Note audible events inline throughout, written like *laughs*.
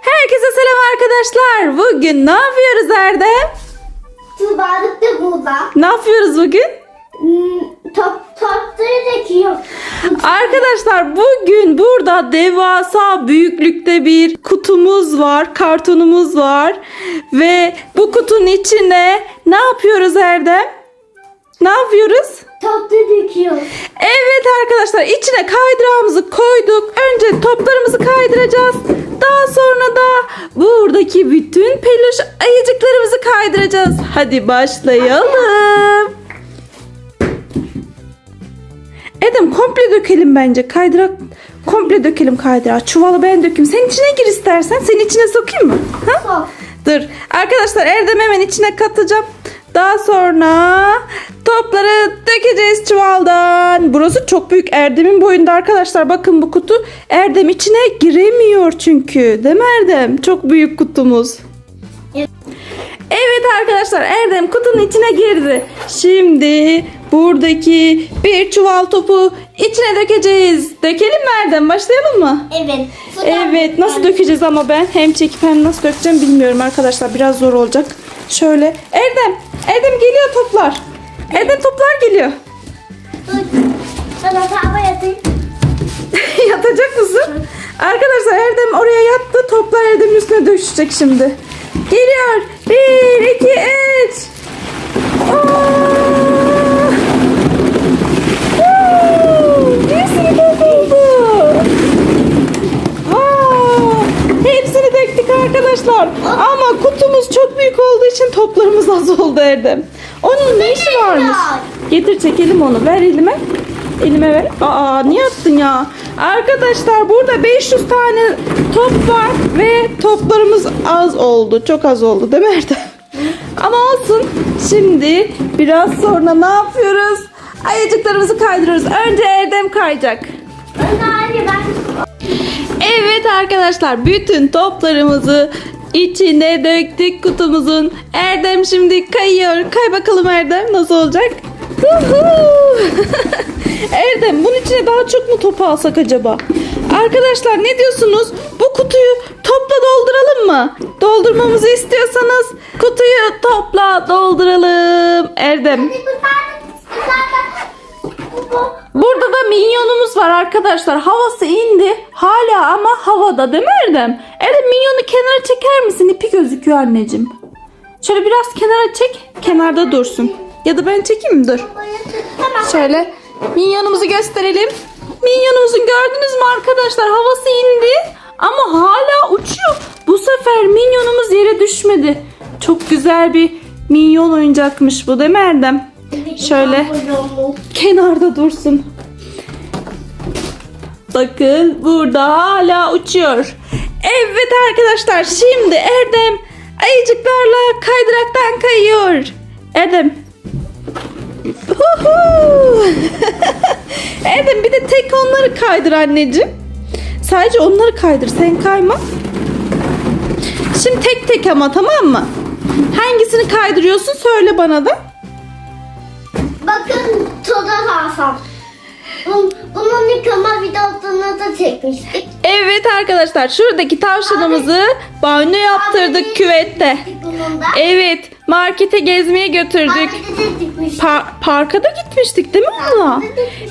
Herkese selam arkadaşlar. Bugün ne yapıyoruz Erdem? Tuğbalık da burada. Ne yapıyoruz bugün? Hmm, top, topları döküyor. Arkadaşlar bugün burada devasa büyüklükte bir kutumuz var, kartonumuz var ve bu kutunun içine ne yapıyoruz Erdem? Ne yapıyoruz? Topları döküyor. Evet arkadaşlar içine kaydırağımızı koyduk. Önce toplarımızı kaydıracağız. Daha sonra da buradaki bütün peluş ayıcıklarımızı kaydıracağız. Hadi başlayalım. Edem komple dökelim bence. Kaydırak komple dökelim kaydırağı. Çuvalı ben dökeyim. Sen içine gir istersen. Senin içine sokayım mı? Ha? Sok. Dur. Arkadaşlar Erdem hemen içine katacağım. Daha sonra topları dökeceğiz çuvaldan. Burası çok büyük Erdem'in boyunda arkadaşlar. Bakın bu kutu Erdem içine giremiyor çünkü. Değil mi Erdem? Çok büyük kutumuz. Evet. Arkadaşlar Erdem kutunun içine girdi. Şimdi buradaki bir çuval topu içine dökeceğiz. Dökelim mi Erdem? Başlayalım mı? Evet. Evet nasıl dökeceğiz ama ben hem çekip hem nasıl dökeceğim bilmiyorum arkadaşlar biraz zor olacak. Şöyle Erdem Erdem geliyor toplar. Erdem toplar geliyor. Sana tava yatayım. *laughs* Yatacak mısın? Arkadaşlar Erdem oraya yattı toplar Erdem'in üstüne düşecek şimdi. Geliyor. Bir, iki, üç. Top oldu. Aa, hepsini döktük arkadaşlar. Ama kutumuz çok büyük olduğu için toplarımız az oldu Erdem. Onun ne işi varmış? Getir çekelim onu. Ver elime. Elime ver. Aa niye attın ya? Arkadaşlar burada 500 tane top var ve toplarımız az oldu. Çok az oldu değil mi Erdem? Ama olsun. Şimdi biraz sonra ne yapıyoruz? Ayıcıklarımızı kaydırıyoruz. Önce Erdem kayacak. De anne ben. Evet arkadaşlar bütün toplarımızı içine döktük kutumuzun. Erdem şimdi kayıyor. Kay bakalım Erdem nasıl olacak? *laughs* Erdem bunun içine daha çok mu top alsak acaba? Arkadaşlar ne diyorsunuz? Bu kutuyu topla dolduralım mı? Doldurmamızı istiyorsanız kutuyu topla dolduralım. Erdem. Hadi bu. Bu bu. Burada da minyonumuz var arkadaşlar. Havası indi. Hala ama havada değil mi Erdem? Erdem minyonu kenara çeker misin? İpi gözüküyor anneciğim. Şöyle biraz kenara çek. Kenarda dursun. Ya da ben çekeyim mi? Dur. Şöyle minyonumuzu gösterelim. Minyonumuzu gördünüz mü arkadaşlar? Havası indi. Ama hala uçuyor. Bu sefer minyonumuz yere düşmedi. Çok güzel bir minyon oyuncakmış bu değil mi Erdem? Şöyle kenarda dursun. Bakın burada hala uçuyor. Evet arkadaşlar şimdi Erdem ayıcıklarla kaydıraktan kayıyor. Erdem. *laughs* Erdem bir de tek onları kaydır anneciğim. Sadece onları kaydır sen kayma. Şimdi tek tek ama tamam mı? Hangisini kaydırıyorsun söyle bana da. Bakın toda alsam. Bunun, yıkama videosunu da çekmiştik. Evet arkadaşlar şuradaki tavşanımızı banyo yaptırdık küvette. Bunun da. Evet markete gezmeye götürdük. Markete de çıkmıştık. Pa- parka da gitmiştik değil mi abla?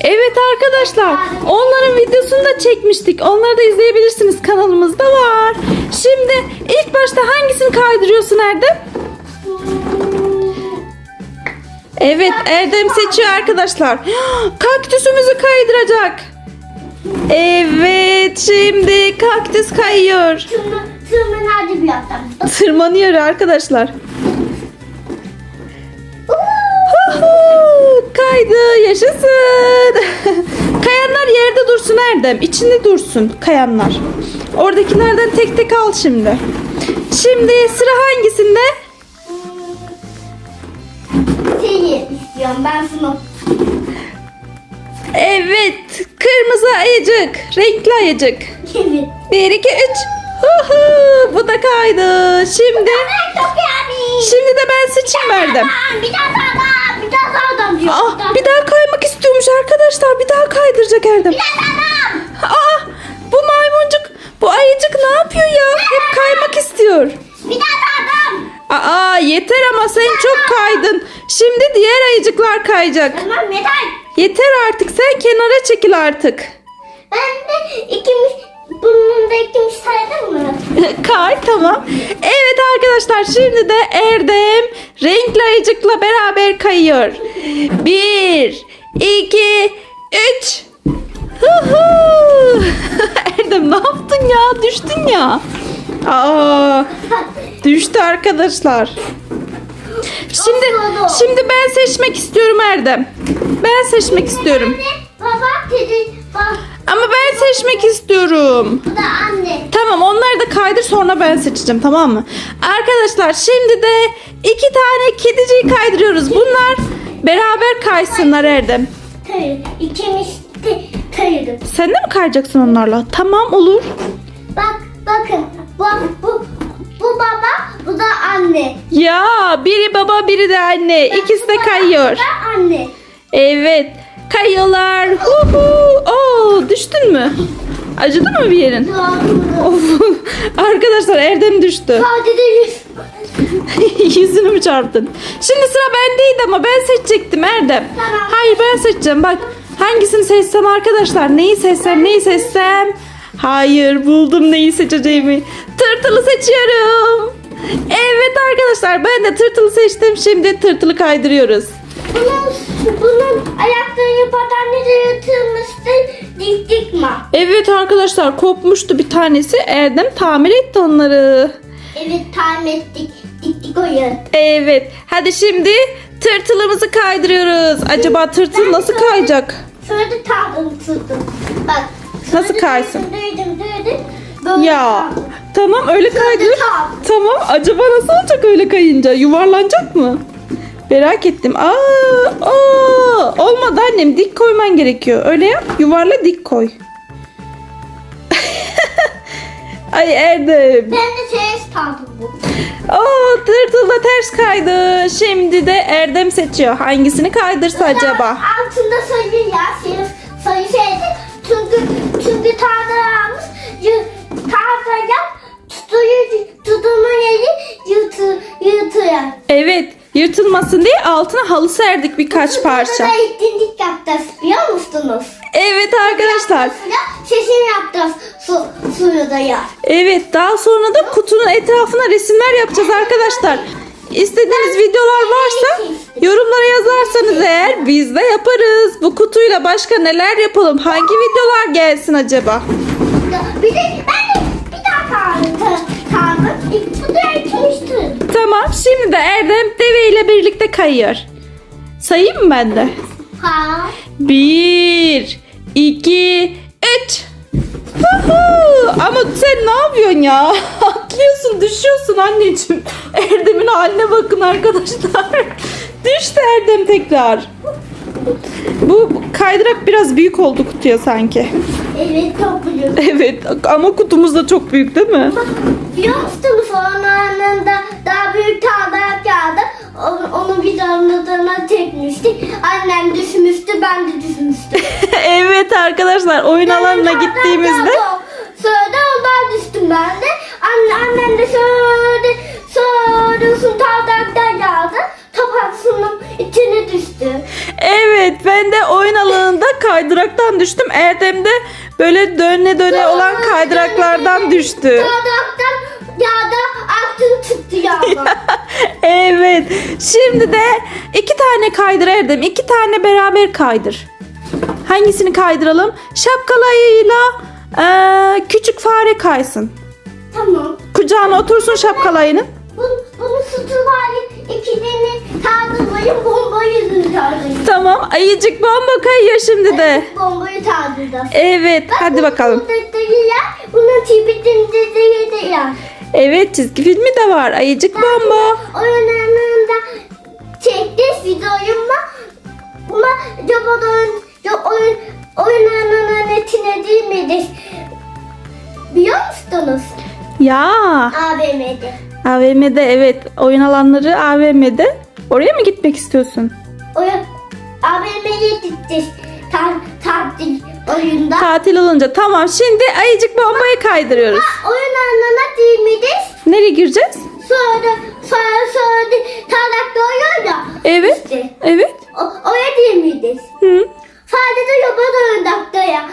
Evet arkadaşlar onların videosunu da çekmiştik. Onları da izleyebilirsiniz kanalımızda var. Şimdi ilk başta hangisini kaydırıyorsun Erdem? Evet Erdem seçiyor arkadaşlar. *gasps* Kaktüsümüzü kaydıracak. Evet şimdi kaktüs kayıyor. Tırmı, tırmını hadi bir yaptım. Tırmanıyor arkadaşlar. Kaydı yaşasın. *laughs* Kayanlar yerde dursun Erdem. İçinde dursun kayanlar. Oradakilerden tek tek al şimdi. Şimdi sıra hangisinde? yapıyorum ben sınıf. Evet. Kırmızı ayıcık. Renkli ayıcık. Evet. Bir, iki, üç. Hu. Bu da kaydı. Şimdi... Şimdi de ben seçim verdim. Bir daha daha bir daha daha diyor. Aa, bir daha kaymak istiyormuş arkadaşlar. Bir daha kaydıracak Erdem. Bir daha daha. Aa, ah, bu maymuncuk, bu ayıcık ne yapıyor ya? Hep kaymak istiyor. Bir daha daha. Aa, yeter ama sen çok kaydın. Şimdi diğer ayıcıklar kayacak. Tamam yeter. Yeter artık sen kenara çekil artık. Ben de ikimiz bunun da ikimiz sayılır mı? *laughs* Kay tamam. Evet arkadaşlar şimdi de Erdem renkli ayıcıkla beraber kayıyor. Bir, iki, üç. *laughs* Erdem ne yaptın ya? Düştün ya. Aa, düştü arkadaşlar. Şimdi şimdi ben seçmek istiyorum Erdem. Ben seçmek istiyorum. Anne, baba, dedi, Ama ben seçmek istiyorum. bu da anne. Tamam onları da kaydır sonra ben seçeceğim tamam mı? Arkadaşlar şimdi de iki tane kediciyi kaydırıyoruz. Bunlar beraber kaysınlar Erdem. Hayır, ikimiz de kayırız. Sen de mi kayacaksın onlarla? Tamam olur. Bak, bakın, bak, bu, bu baba, bu da anne. Ya biri baba biri de anne. İkisi de kayıyor. da anne. Evet kayıyorlar. Huhu. Oo, düştün mü? Acıdı mı bir yerin? Of. Arkadaşlar Erdem düştü. Sadece yüz. *laughs* Yüzünü mü çarptın? Şimdi sıra bendeydi ama ben seçecektim Erdem. Tamam. Hayır ben seçeceğim. Bak hangisini seçsem arkadaşlar? Neyi seçsem? Neyi seçsem? Hayır buldum neyi seçeceğimi. Tırtılı seçiyorum. Evet arkadaşlar ben de tırtılı seçtim. Şimdi tırtılı kaydırıyoruz. Bunun, bunun ayakları patenleri yırtılmıştı. Dik dik mi? Evet arkadaşlar kopmuştu bir tanesi. Erdem tamir etti onları. Evet tamir ettik. Dik dik oyun. Evet. Hadi şimdi tırtılımızı kaydırıyoruz. Acaba tırtıl nasıl kayacak? Şöyle tuttum. Bak. Nasıl kaysın? Ya tamam öyle kaydır. tamam. Acaba nasıl olacak öyle kayınca? Yuvarlanacak mı? Merak ettim. Aa, aa, olmadı annem dik koyman gerekiyor. Öyle yap yuvarla dik koy. *laughs* Ay Erdem. Ben de ters kaldım bu. Oo ters kaydı. Şimdi de Erdem seçiyor. Hangisini kaydırsa acaba? Altında sayı ya. Sayı şeydi. Çünkü, çünkü tarlalarımız tarlaya tutuyor, tutumu yeri yırtı, yırtıyor. Evet yırtılmasın diye altına halı serdik birkaç parça. Burada etkinlik yapacağız biliyor musunuz? Evet arkadaşlar. Sesim yapacağız su, suyu da ya. Evet daha sonra da kutunun etrafına resimler yapacağız arkadaşlar. İstediğiniz videolar varsa yorumlara yazarsanız eğer biz de yaparız. Bu kutuyla başka neler yapalım? Hangi videolar gelsin acaba? Bir de ben de bir daha kaldım. kaldım. İlk- Bu da etmişti. Tamam şimdi de Erdem deve ile birlikte kayıyor. Sayayım mı ben de? Ha. Bir, iki, üç. Ama sen ne yapıyorsun ya? *laughs* Atlıyorsun, düşüyorsun anneciğim. Erdem'in haline bakın arkadaşlar. Düştü Erdem tekrar. Bu kaydırak biraz büyük oldu kutuya sanki. Evet çok büyük. *laughs* Evet ama kutumuz da çok büyük değil mi? Biliyor musunuz onun anında daha büyük tarlayak geldi. Onu, bir anladığına çekmiştik. Annem düşmüştü ben de düşmüştüm. *laughs* evet arkadaşlar oyun alanına gittiğimizde Sonra ondan düştüm ben de. Anne, annem de şöyle sonrasın tardaktan geldi. Evet ben de oyun alanında kaydıraktan düştüm. Erdem de böyle döne döne olan kaydıraklardan düştü. Tardaktan yağda aklım çıktı yağda. *laughs* evet. Şimdi de iki tane kaydır Erdem. iki tane beraber kaydır. Hangisini kaydıralım? Şapkalı ayıyla eee, küçük fare kaysın. tamam. Kucağına otursun şapkalı ayının. Bunu, bunu sütü var. İki tane tardırmayın bombayı tardırmayın. Tamam. Ayıcık bomba kayıyor şimdi de. Bombayı tardıracağız. Evet. Hadi bakalım. ya. Bunun tibetinde de ya. Evet çizgi filmi de var. Ayıcık bomba. Oyunlarında çektiğiz videoyumla buna acaba oyun, oyunlarının netine değil midir? Biliyor musunuz? Ya. AVM'de. AVM'de evet. Oyun alanları AVM'de. Oraya mı gitmek istiyorsun? Oyun AVM'ye gideceğiz. Tatil oyunda. Tatil olunca tamam şimdi ayıcık bombayı kaydırıyoruz. Oyunlarına değil midir? Nereye gireceğiz? sonra sonra sonra tarlakta oynuyor ya. Evet. İşte. Evet. O, oraya değil miydi? Hı. Sadece yaban oyuncakta ya.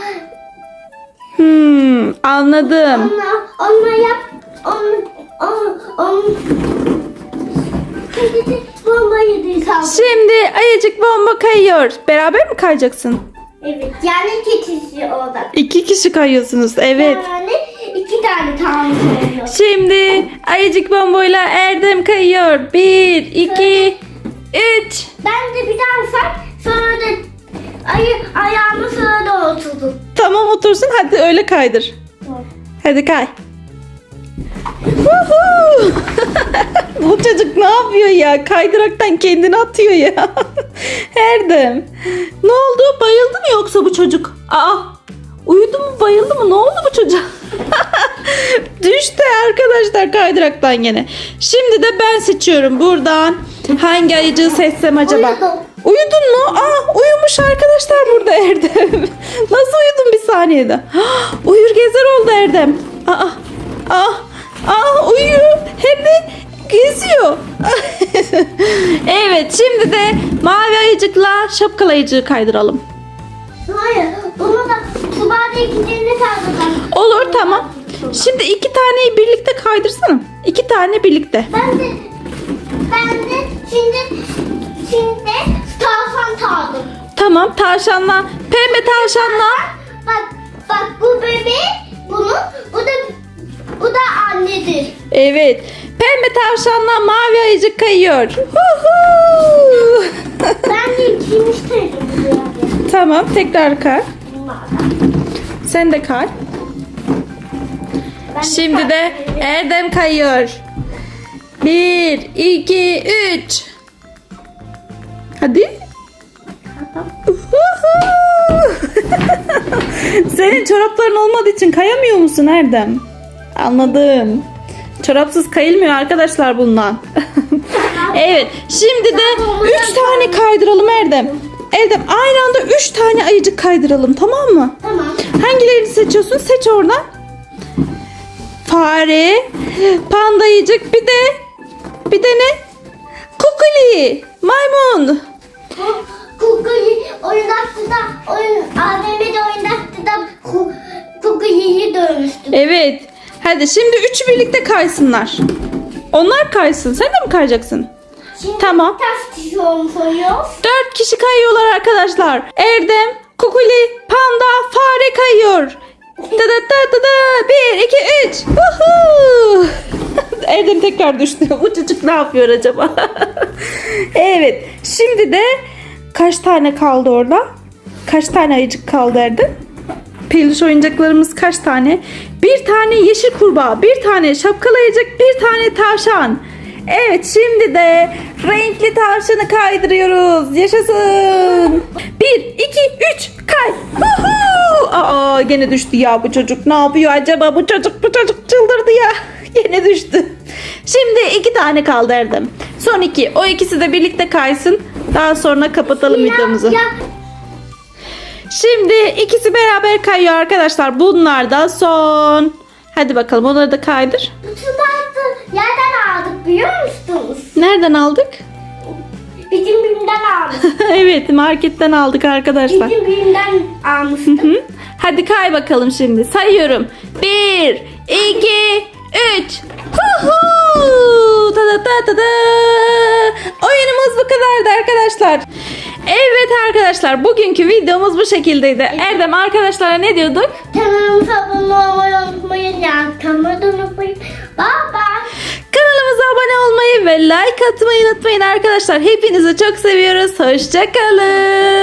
Hmm, anladım. Onunla, onunla yap. On, Şimdi ayıcık bomba kayıyor. Beraber mi kayacaksın? Evet yani keçisi orada. İki kişi kayıyorsunuz. Evet. Yani iki tane tanrı oluyor. Şimdi ayıcık bomboyla Erdem kayıyor. Bir, iki, üç. Ben de bir daha say. Sonra da ayı, ayağımı sonra da oturdum. Tamam otursun hadi öyle kaydır. Hadi kay. *laughs* Bu çocuk ne yapıyor ya? Kaydıraktan kendini atıyor ya. *laughs* Erdem. Ne oldu? Bayıldı mı yoksa bu çocuk? Aa! Uyudu mu? Bayıldı mı? Ne oldu bu çocuk? *laughs* Düştü arkadaşlar kaydıraktan gene. Şimdi de ben seçiyorum buradan. Hangi ayıcığı seçsem acaba? Uyudum. Uyudun mu? Aa uyumuş arkadaşlar burada Erdem. Nasıl uyudun bir saniyede? *gasps* Uyur gezer oldu Erdem. Aa, aa. Hem de geziyor. *laughs* evet şimdi de mavi ayıcıkla şapkalı ayıcığı kaydıralım. Hayır. Bunu da Tuba'da ikinciğini kaldırdım. Olur tamam. Şimdi iki taneyi birlikte kaydırsana. İki tane birlikte. Ben de ben de şimdi şimdi tavşan kaldım. Tamam tavşanla pembe tavşanla Bak bak bu bebek Evet. Pembe tavşanla mavi ayıcık kayıyor. Huhu! Ben de ikinci tamam tekrar kay. Sen de kay. Şimdi de Erdem kayıyor. Bir, iki, üç. Hadi. *laughs* Senin çorapların olmadığı için kayamıyor musun Erdem? Anladım. Çorapsız kayılmıyor arkadaşlar bundan. *laughs* evet. Şimdi de üç tane kaydıralım Erdem. Erdem aynı anda üç tane ayıcık kaydıralım tamam mı? Tamam. Hangilerini seçiyorsun? Seç oradan. Fare, pandayıcık bir de bir de ne? Kukuli, maymun. Kukuyu oynattı da oyun AVM'de oynattı da ku- Kukuyu'yu dövmüştüm. Evet. Hadi şimdi üçü birlikte kaysınlar. Onlar kaysın. Sen de mi kayacaksın? Şimdi Tamam. kaç kişi oluyor? Dört kişi kayıyorlar arkadaşlar. Erdem, Kukuli, Panda, fare kayıyor. Da da da da da. Bir, iki, üç. *laughs* Erdem tekrar düştü. *laughs* Bu çocuk ne yapıyor acaba? *laughs* evet. Şimdi de kaç tane kaldı orada? Kaç tane ayıcık kaldı Erdem? Peluş oyuncaklarımız kaç tane? Bir tane yeşil kurbağa, bir tane şapkalı ayıcık, bir tane tavşan. Evet şimdi de renkli tavşanı kaydırıyoruz. Yaşasın. Bir, iki, üç, kay. Huhu! Aa gene düştü ya bu çocuk. Ne yapıyor acaba bu çocuk? Bu çocuk çıldırdı ya. *laughs* Gene düştü. Şimdi iki tane kaldı Erdem. Son iki. O ikisi de birlikte kaysın. Daha sonra kapatalım videomuzu. Şimdi ikisi beraber kayıyor arkadaşlar. Bunlar da son. Hadi bakalım onları da kaydır. Tubatı yerden aldık biliyor musunuz? Nereden aldık? Bizim birimden aldık. *laughs* evet marketten aldık arkadaşlar. Bizim birimden almıştım. Hı? Hadi kay bakalım şimdi. Sayıyorum. Bir, iki, üç. Huhu! Ta ta ta da. Oyunumuz bu kadardı arkadaşlar. Evet arkadaşlar bugünkü videomuz bu şekildeydi. Erdem arkadaşlara ne diyorduk? Kanalımıza abone olmayı unutmayın. Yani unutmayın. Bye bye. Kanalımıza abone olmayı ve like atmayı unutmayın arkadaşlar. Hepinizi çok seviyoruz. Hoşçakalın.